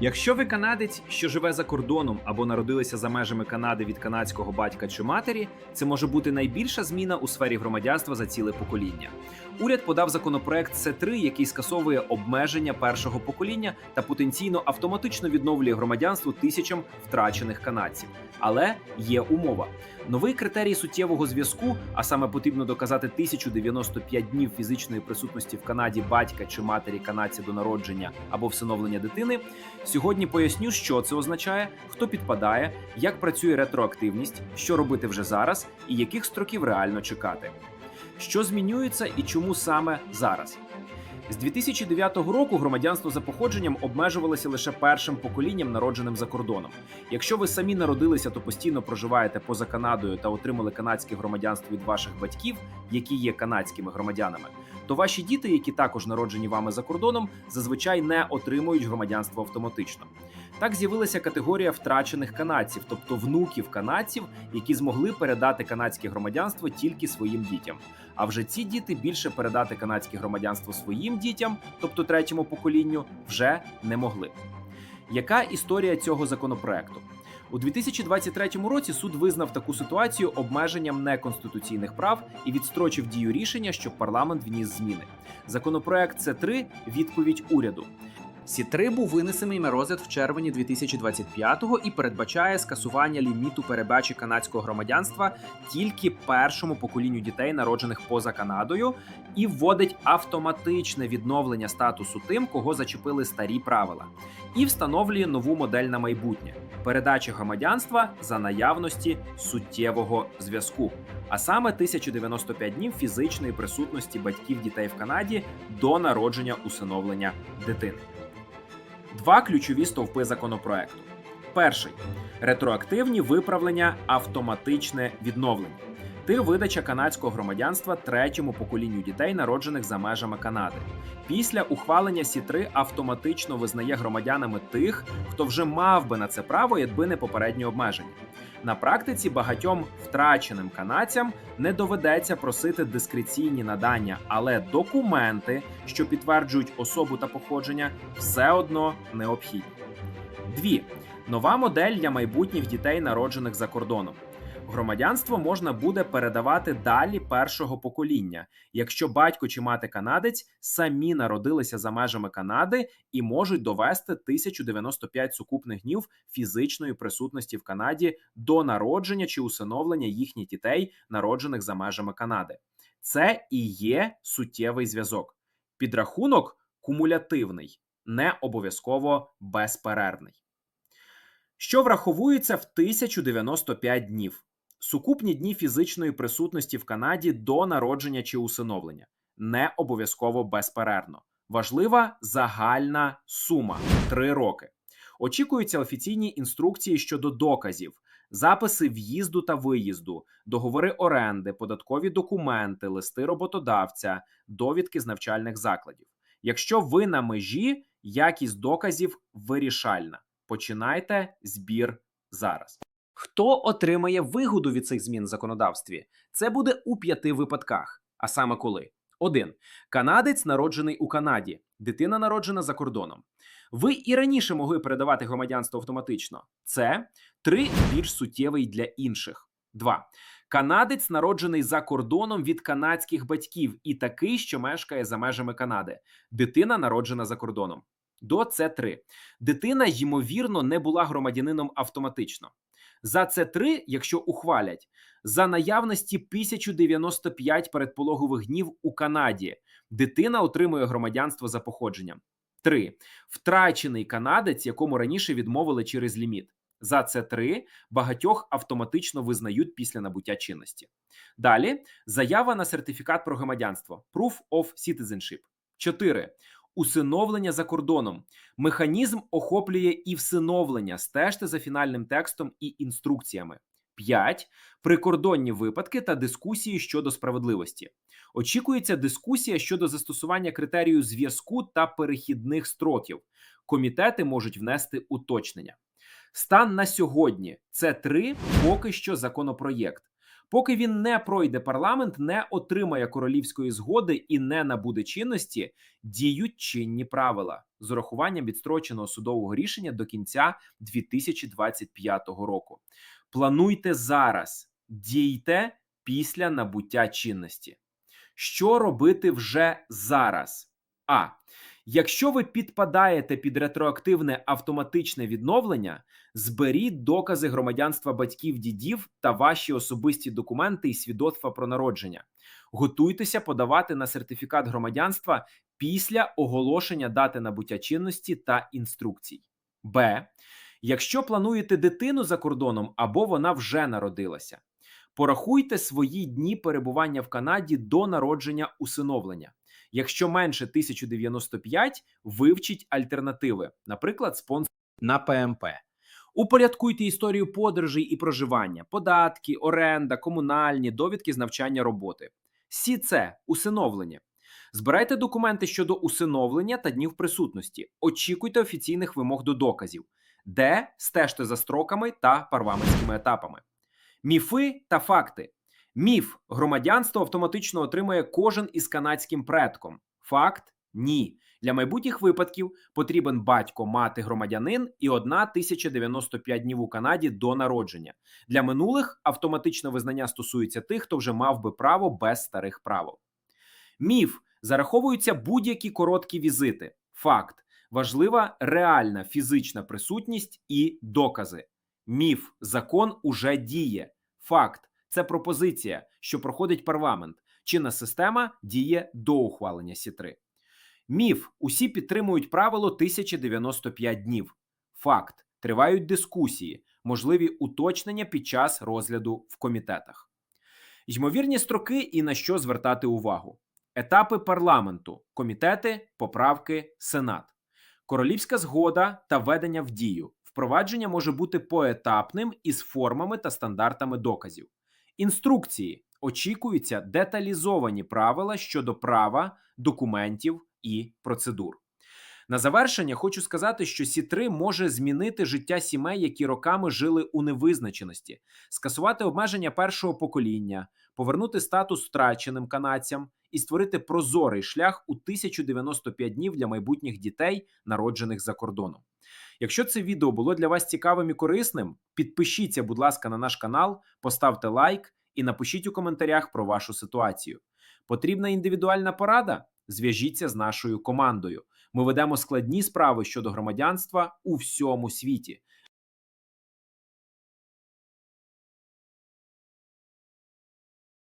Якщо ви канадець, що живе за кордоном або народилися за межами Канади від канадського батька чи матері, це може бути найбільша зміна у сфері громадянства за ціле покоління. Уряд подав законопроект С3, який скасовує обмеження першого покоління та потенційно автоматично відновлює громадянство тисячам втрачених канадців. Але є умова: новий критерій суттєвого зв'язку, а саме потрібно доказати 1095 днів фізичної присутності в Канаді батька чи матері канадця до народження або всиновлення дитини. Сьогодні поясню, що це означає, хто підпадає, як працює ретроактивність, що робити вже зараз і яких строків реально чекати. Що змінюється і чому саме зараз? З 2009 року громадянство за походженням обмежувалося лише першим поколінням, народженим за кордоном. Якщо ви самі народилися, то постійно проживаєте поза Канадою та отримали канадське громадянство від ваших батьків, які є канадськими громадянами, то ваші діти, які також народжені вами за кордоном, зазвичай не отримують громадянство автоматично. Так з'явилася категорія втрачених канадців, тобто внуків канадців, які змогли передати канадське громадянство тільки своїм дітям. А вже ці діти більше передати канадське громадянство своїм дітям, тобто третьому поколінню, вже не могли. Яка історія цього законопроекту? У 2023 році суд визнав таку ситуацію обмеженням неконституційних прав і відстрочив дію рішення, щоб парламент вніс зміни. Законопроект це 3 відповідь уряду. Сі-3 був винесений на розгляд в червні 2025-го і передбачає скасування ліміту передачі канадського громадянства тільки першому поколінню дітей, народжених поза Канадою, і вводить автоматичне відновлення статусу тим, кого зачепили старі правила, і встановлює нову модель на майбутнє передачі громадянства за наявності суттєвого зв'язку, а саме 1095 днів фізичної присутності батьків дітей в Канаді до народження усиновлення дитини. Два ключові стовпи законопроекту. Перший ретроактивні виправлення, автоматичне відновлення. Тир видача канадського громадянства третьому поколінню дітей, народжених за межами Канади. Після ухвалення Сі-3 автоматично визнає громадянами тих, хто вже мав би на це право, якби не попередні обмеження. На практиці багатьом втраченим канадцям не доведеться просити дискреційні надання, але документи, що підтверджують особу та походження, все одно необхідні. Дві нова модель для майбутніх дітей, народжених за кордоном. Громадянство можна буде передавати далі першого покоління, якщо батько чи мати канадець самі народилися за межами Канади і можуть довести 1095 сукупних днів фізичної присутності в Канаді до народження чи усиновлення їхніх дітей, народжених за межами Канади. Це і є суттєвий зв'язок. Підрахунок кумулятивний, не обов'язково безперервний. Що враховується в 1095 днів? Сукупні дні фізичної присутності в Канаді до народження чи усиновлення не обов'язково безперервно. Важлива загальна сума 3 роки. Очікуються офіційні інструкції щодо доказів, записи в'їзду та виїзду, договори оренди, податкові документи, листи роботодавця, довідки з навчальних закладів. Якщо ви на межі, якість доказів вирішальна. Починайте збір зараз. Хто отримає вигоду від цих змін в законодавстві? Це буде у п'яти випадках. А саме коли: 1. Канадець народжений у Канаді, дитина народжена за кордоном. Ви і раніше могли передавати громадянство автоматично. Це 3. більш суттєвий для інших. 2. Канадець народжений за кордоном від канадських батьків і такий, що мешкає за межами Канади. Дитина народжена за кордоном. До С3. Дитина, ймовірно, не була громадянином автоматично. За С3, якщо ухвалять, за наявності 1095 передпологових днів у Канаді, дитина отримує громадянство за походженням. 3. Втрачений канадець, якому раніше відмовили через ліміт. За С3 багатьох автоматично визнають після набуття чинності. Далі заява на сертифікат про громадянство Proof of Citizenship. 4. Усиновлення за кордоном. Механізм охоплює і всиновлення. Стежте за фінальним текстом і інструкціями. 5. Прикордонні випадки та дискусії щодо справедливості. Очікується дискусія щодо застосування критерію зв'язку та перехідних строків. Комітети можуть внести уточнення. Стан на сьогодні це 3 поки що законопроєкт. Поки він не пройде парламент, не отримає королівської згоди і не набуде чинності, діють чинні правила. з урахуванням відстроченого судового рішення до кінця 2025 року. Плануйте зараз, дійте після набуття чинності. Що робити вже зараз? А. Якщо ви підпадаєте під ретроактивне автоматичне відновлення, зберіть докази громадянства батьків дідів та ваші особисті документи і свідоцтва про народження. Готуйтеся подавати на сертифікат громадянства після оголошення дати набуття чинності та інструкцій. Б. Якщо плануєте дитину за кордоном або вона вже народилася, порахуйте свої дні перебування в Канаді до народження усиновлення. Якщо менше 1095, вивчіть альтернативи, наприклад, спонсор на ПМП. Упорядкуйте історію подорожей і проживання, податки, оренда, комунальні, довідки з навчання роботи. Сі це усиновлення. Збирайте документи щодо усиновлення та днів присутності. Очікуйте офіційних вимог до доказів, де стежте за строками та парламентськими етапами. Міфи та факти. Міф громадянство автоматично отримує кожен із канадським предком. Факт ні. Для майбутніх випадків потрібен батько, мати, громадянин і одна 1095 днів у Канаді до народження. Для минулих автоматичне визнання стосується тих, хто вже мав би право без старих правил. Міф зараховуються будь-які короткі візити. Факт важлива реальна фізична присутність і докази. Міф закон уже діє. Факт це пропозиція, що проходить парламент. Чинна система діє до ухвалення Сі-3. Міф усі підтримують правило 1095 днів. Факт тривають дискусії, можливі уточнення під час розгляду в комітетах. Ймовірні строки і на що звертати увагу. Етапи парламенту, комітети, поправки, сенат, королівська згода та введення в дію. Впровадження може бути поетапним із формами та стандартами доказів. Інструкції очікуються деталізовані правила щодо права, документів і процедур. На завершення хочу сказати, що Сі-3 може змінити життя сімей, які роками жили у невизначеності, скасувати обмеження першого покоління, повернути статус втраченим канадцям і створити прозорий шлях у 1095 днів для майбутніх дітей, народжених за кордоном. Якщо це відео було для вас цікавим і корисним, підпишіться, будь ласка, на наш канал, поставте лайк і напишіть у коментарях про вашу ситуацію. Потрібна індивідуальна порада? Зв'яжіться з нашою командою. Ми ведемо складні справи щодо громадянства у всьому світі.